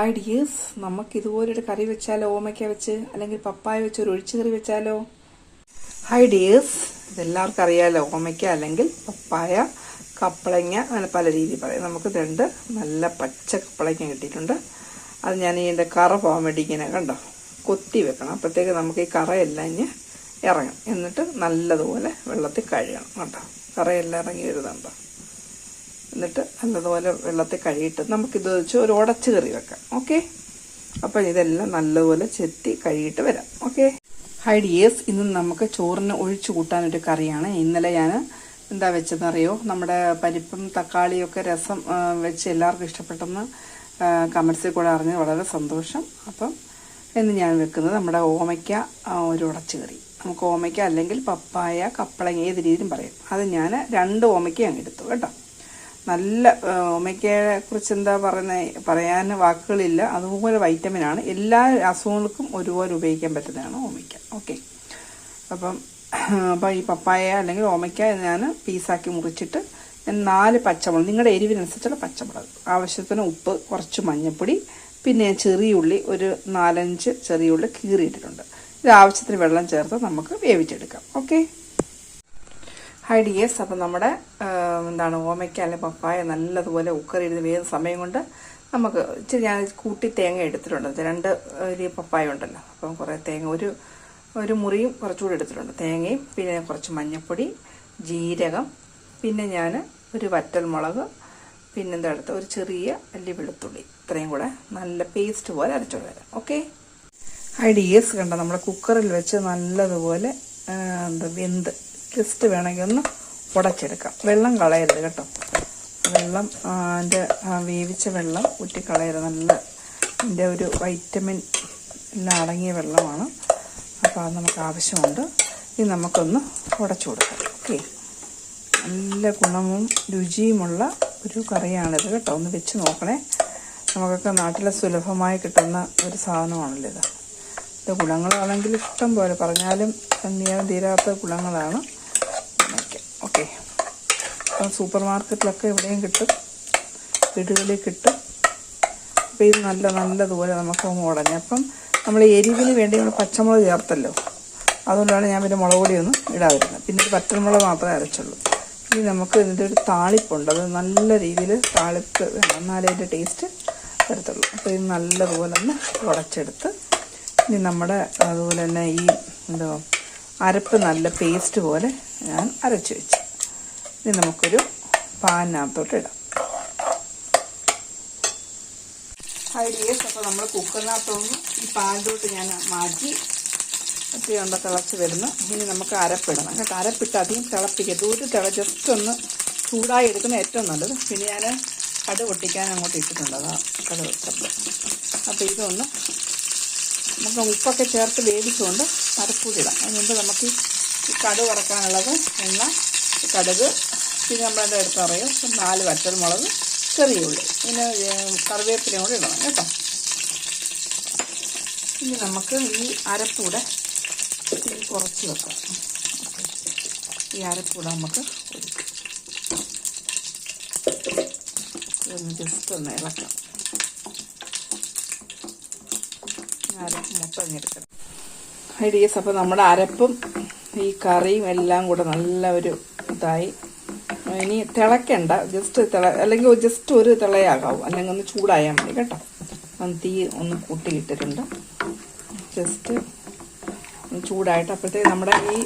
Hi dears നമുക്ക് ഇതുപോലൊരു കറി വെച്ചാലോ? ഓമയ്ക്ക വെച്ച് അല്ലെങ്കിൽ പപ്പായ വെച്ച് ഒരു ഒഴിച്ചു കറി വെച്ചാലോ? ഹായ് ഡിയേഴ്സ് ഇതെല്ലാവർക്കും അറിയാലോ? ഓമയ്ക്ക അല്ലെങ്കിൽ പപ്പായ കപ്പളങ്ങ അങ്ങനെ പല രീതിയിൽ പറയും. നമുക്ക് രണ്ട് നല്ല പച്ച കപ്പളങ്ങ കിട്ടിയിട്ടുണ്ട്. അത് ഞാൻ ഇതിന്റെ കറ പോകാൻ വേണ്ടി ഇങ്ങനെ കണ്ടോ? കൊത്തി വെക്കണം. അപ്പോഴത്തേക്ക് നമുക്ക് ഈ കറയെല്ലാം ഇഞ്ഞ് ഇറങ്ങും എന്നിട്ട് നല്ലതുപോലെ വെള്ളത്തിൽ കഴുകണം. കേട്ടോ കറയെല്ലാം ഇറങ്ങി വരുന്നുണ്ടോ? എന്നിട്ട് നല്ലതുപോലെ വെള്ളത്തിൽ കഴുകിയിട്ട് നമുക്കിത് വെച്ച് ഒരു ഉടച്ച് കറി വെക്കാം. ഓക്കെ? അപ്പം ഇതെല്ലാം നല്ലതുപോലെ ചെത്തി കഴുകിയിട്ട് വരാം. ഓക്കെ? ഹൈ ഡിയേഴ്സ് ഇന്ന് നമുക്ക് ചോറിന് ഒഴിച്ചു കൂട്ടാനൊരു കറിയാണ്. ഇന്നലെ ഞാൻ എന്താ വെച്ചതെന്നറിയോ? നമ്മുടെ പരിപ്പും തക്കാളിയൊക്കെ രസം വെച്ച് എല്ലാവർക്കും ഇഷ്ടപ്പെട്ടെന്ന് കമൻസിൽ കൂടെ അറിഞ്ഞത് വളരെ സന്തോഷം. അപ്പം ഇന്ന് ഞാൻ വെക്കുന്നത് നമ്മുടെ ഓമയ്ക്ക ഒരു ഉടച്ച് കറി. നമുക്ക് ഓമയ്ക്ക അല്ലെങ്കിൽ പപ്പായ കപ്പളങ്ങ ഏത് രീതിയിലും പറയും. അത് ഞാൻ രണ്ട് ഓമയ്ക്ക അങ്ങ് എടുത്തു. കേട്ടോ? നല്ല ഒമയ്ക്കയെ കുറിച്ച് എന്താ പറയുന്നത് പറയാൻ വാക്കുകളില്ല. അതുപോലെ വൈറ്റമിൻ ആണ്. എല്ലാ അസുഖങ്ങൾക്കും ഒരുപോലെ ഉപയോഗിക്കാൻ പറ്റുന്നതാണ് ഓമയ്ക്ക ഓക്കെ അപ്പം അപ്പം ഈ പപ്പായ അല്ലെങ്കിൽ ഓമയ്ക്ക ഞാൻ പീസാക്കി മുറിച്ചിട്ട് നാല് പച്ചമുളക് നിങ്ങളുടെ എരിവിനനുസരിച്ചുള്ള പച്ചമുളക്. ആവശ്യത്തിന് ഉപ്പ് കുറച്ച് മഞ്ഞൾപ്പൊടി പിന്നെ ചെറിയുള്ളി ഒരു നാലഞ്ച് ചെറിയുള്ളി കീറിയിട്ടിട്ടുണ്ട്. ഇത് ആവശ്യത്തിന് വെള്ളം ചേർത്ത് നമുക്ക് വേവിച്ചെടുക്കാം. ഓക്കെ ഹൈ ഡിയേഴ്സ് അപ്പം നമ്മുടെ എന്താണ് ഓമയ്ക്ക അല്ലെങ്കിൽ പപ്പായ നല്ലതുപോലെ ഉക്കറിയിരുന്ന് വേഗം സമയം കൊണ്ട് നമുക്ക് ഇച്ചിരി ഞാൻ കൂട്ടി തേങ്ങ എടുത്തിട്ടുണ്ട്. രണ്ട് വലിയ പപ്പായ ഉണ്ടല്ലോ. അപ്പം കുറേ തേങ്ങ ഒരു ഒരു മുറിയും കുറച്ചുകൂടി എടുത്തിട്ടുണ്ട്. തേങ്ങയും പിന്നെ കുറച്ച് മഞ്ഞൾപ്പൊടി ജീരകം പിന്നെ ഞാൻ ഒരു വറ്റൽ വറ്റൽമുളക് പിന്നെന്താ അടുത്ത് ഒരു ചെറിയ അല്ലി വെളുത്തുള്ളി. ഇത്രയും കൂടെ നല്ല പേസ്റ്റ് പോലെ അരച്ചോണ്ട് വരാം ഓക്കെ ഹൈ ഡിയേഴ്സ് കണ്ട നമ്മുടെ കുക്കറിൽ വെച്ച് നല്ലതുപോലെ എന്താ വെന്ത്. ജസ്റ്റ് വേണമെങ്കിൽ ഒന്ന് ഉടച്ചെടുക്കാം. വെള്ളം കളയരുത് കേട്ടോ. വെള്ളം അതിന്റെ വേവിച്ച വെള്ളം ഊറ്റിക്കളയരുത് നല്ല ഇതിന്റെ ഒരു വൈറ്റമിൻ എല്ലാം അടങ്ങിയ വെള്ളമാണ്. അപ്പോൾ അത് നമുക്ക് ആവശ്യമുണ്ട്. ഇത് നമുക്കൊന്ന് ഉടച്ചു കൊടുക്കാം. ഓക്കെ. നല്ല ഗുണവും രുചിയുമുള്ള ഒരു കറിയാണിത് കേട്ടോ. ഒന്ന് വെച്ച് നോക്കണേ. നമുക്കൊക്കെ നാട്ടിലെ സുലഭമായി കിട്ടുന്ന ഒരു സാധനമാണല്ലോ ഇത്. ഇത് ഗുണങ്ങളാണെങ്കിൽ ഇഷ്ടം പോലെ പറഞ്ഞാലും തീരാത്ത ഗുണങ്ങളാണ്. ഓക്കെ. അപ്പം സൂപ്പർ മാർക്കറ്റിലൊക്കെ എവിടെയും കിട്ടും. വീടുകളിൽ കിട്ടും. അപ്പോൾ ഇത് നല്ല നല്ലതുപോലെ നമുക്ക് മുടങ്ങി അപ്പം നമ്മൾ എരിവിന് വേണ്ടി നമ്മൾ പച്ചമുളക് ചേർത്തല്ലോ. അതുകൊണ്ടാണ് ഞാൻ പിന്നെ മുളക് പൊടിയൊന്നും ഇടാതിരുന്നത്. പിന്നെ ഒരു പച്ചമുളക് മാത്രമേ അരച്ചുള്ളൂ. ഇനി നമുക്ക് ഇതിന്റെ ഒരു താളിപ്പുണ്ട്. അത് നല്ല രീതിയിൽ താളിപ്പ് വേണം. എന്നാലേ അതിന്റെ ടേസ്റ്റ് വരത്തുള്ളൂ. അപ്പോൾ ഇത് നല്ലതുപോലെ ഒന്ന് ഉടച്ചെടുത്ത് ഇനി നമ്മുടെ അതുപോലെ തന്നെ ഈ എന്തോ അരപ്പ് നല്ല പേസ്റ്റ് പോലെ ഞാൻ അരച്ച് വെച്ച്. ഇനി നമുക്കൊരു പാനിനകത്തോട്ട് ഇടാം. ഐഡിയസ് അപ്പോൾ നമ്മൾ കുക്കറിനകത്തൊന്ന് ഈ പാനിലോട്ട് ഞാൻ മാറ്റി ഒക്കെ ഉണ്ട് തിളച്ച് വരുന്നു. ഇനി നമുക്ക് അരപ്പിടണം. കേട്ടോ അരപ്പിട്ട് അധികം തിളപ്പിക്കരുത്. ഒരു തിള ജസ്റ്റ് ഒന്ന് ചൂടായി എടുക്കുന്ന ഏറ്റവും നല്ലത്. പിന്നെ ഞാൻ കട് പൊട്ടിക്കാൻ അങ്ങോട്ട് ഇട്ടിട്ടുണ്ട്. അതാ കട് വെച്ചപ്പോൾ അപ്പോൾ ഇതൊന്ന് നമുക്ക് ഉപ്പൊക്കെ ചേർത്ത് വേവിച്ചുകൊണ്ട് മരക്കൂടിയിടാം അതിന് മുമ്പ് നമുക്ക് ഈ കടുക് വറക്കാനുള്ളത് എണ്ണ കടുക് പിന്നെ നമ്മളതിന്റെ അടുത്ത് പറയും? നാല് വറ്റൽമുളക് ചെറിയ ഉള്ളി. പിന്നെ കറിവേപ്പിലയും കൂടി ഇടണം കേട്ടോ. ഇനി നമുക്ക് ഈ അരപ്പൂടെ കുറച്ച് വെക്കാം. ഈ അരപ്പൂടെ നമുക്ക് ഇതൊന്ന് ജസ്റ്റ് ഒന്ന് ഇളക്കാം. മൊത്തം ഇങ്ങെടുക്കണം ഐഡിയസ് അപ്പോൾ നമ്മുടെ അരപ്പും ഈ കറിയും എല്ലാം കൂടെ നല്ല ഒരു ഇതായി. ഇനി തിളക്കണ്ട ജസ്റ്റ് തിള അല്ലെങ്കിൽ ജസ്റ്റ് ഒരു തിളയാകാവും. അല്ലെങ്കിൽ ഒന്ന് ചൂടായാൽ മതി കേട്ടോ. ഒന്ന് തീ ഒന്ന് കൂട്ടിയിട്ടിട്ടുണ്ട്. ജസ്റ്റ് ഒന്ന് ചൂടായിട്ട് അപ്പോഴത്തേക്ക് നമ്മുടെ ഈ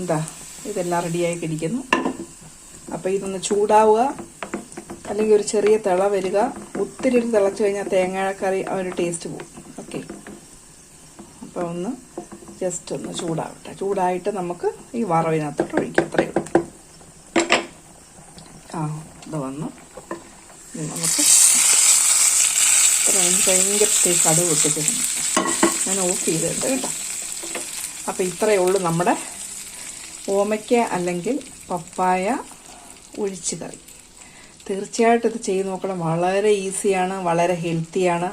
എന്താ ഇതെല്ലാം റെഡിയായി കിടിക്കുന്നു അപ്പോൾ ഇതൊന്ന് ചൂടാവുക. അല്ലെങ്കിൽ ഒരു ചെറിയ തിള വരിക. ഒത്തിരി ഒരു തിളച്ച് കഴിഞ്ഞാൽ തേങ്ങാക്കറി ആ ഒരു ടേസ്റ്റ് പോകും. ഓക്കെ ഒന്ന് ജസ്റ്റ് ഒന്ന് ചൂടാവട്ടെ. ചൂടായിട്ട് നമുക്ക് ഈ വറവിനകത്തോട്ട് ഒഴിക്കാം. അത്രയേ ഉള്ളൂ. ആ ഇത് വന്നു. നമുക്ക് ഭയങ്കര കടുവ് കടുക് ഞാൻ ഓഫ് ചെയ്തിട്ടുണ്ട് കേട്ടോ. അപ്പോൾ ഇത്രയേ ഉള്ളൂ നമ്മുടെ ഓമയ്ക്ക അല്ലെങ്കിൽ പപ്പായ ഒഴിച്ച് കറി. തീർച്ചയായിട്ടും ഇത് ചെയ്ത് നോക്കണം. വളരെ ഈസിയാണ് വളരെ ഹെൽത്തിയാണ്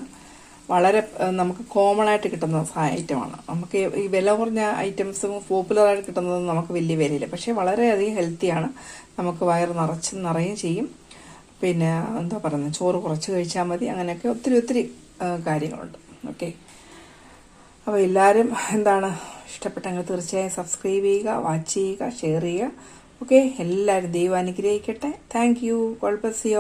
വളരെ നമുക്ക് കോമൺ ആയിട്ട് കിട്ടുന്ന ഐറ്റമാണ് നമുക്ക് ഈ വില കുറഞ്ഞ ഐറ്റംസും പോപ്പുലറായിട്ട് കിട്ടുന്നതും നമുക്ക് വലിയ വിലയില്ല. പക്ഷേ വളരെയധികം ഹെൽത്തിയാണ് നമുക്ക് വയറ് നിറച്ച് നിറയും ചെയ്യും. പിന്നെ എന്താ പറയുന്നത് ചോറ് കുറച്ച് കഴിച്ചാൽ മതി. അങ്ങനെയൊക്കെ ഒത്തിരി ഒത്തിരി കാര്യങ്ങളുണ്ട്. ഓക്കെ അപ്പോൾ എല്ലാവരും എന്താണ് ഇഷ്ടപ്പെട്ടെങ്കിൽ തീർച്ചയായും സബ്സ്ക്രൈബ് ചെയ്യുക വാച്ച് ചെയ്യുക ഷെയർ ചെയ്യുക. ഓക്കെ എല്ലാവരും ദൈവം അനുഗ്രഹിക്കട്ടെ. താങ്ക് യു കോൾ ബ്ലസ് യു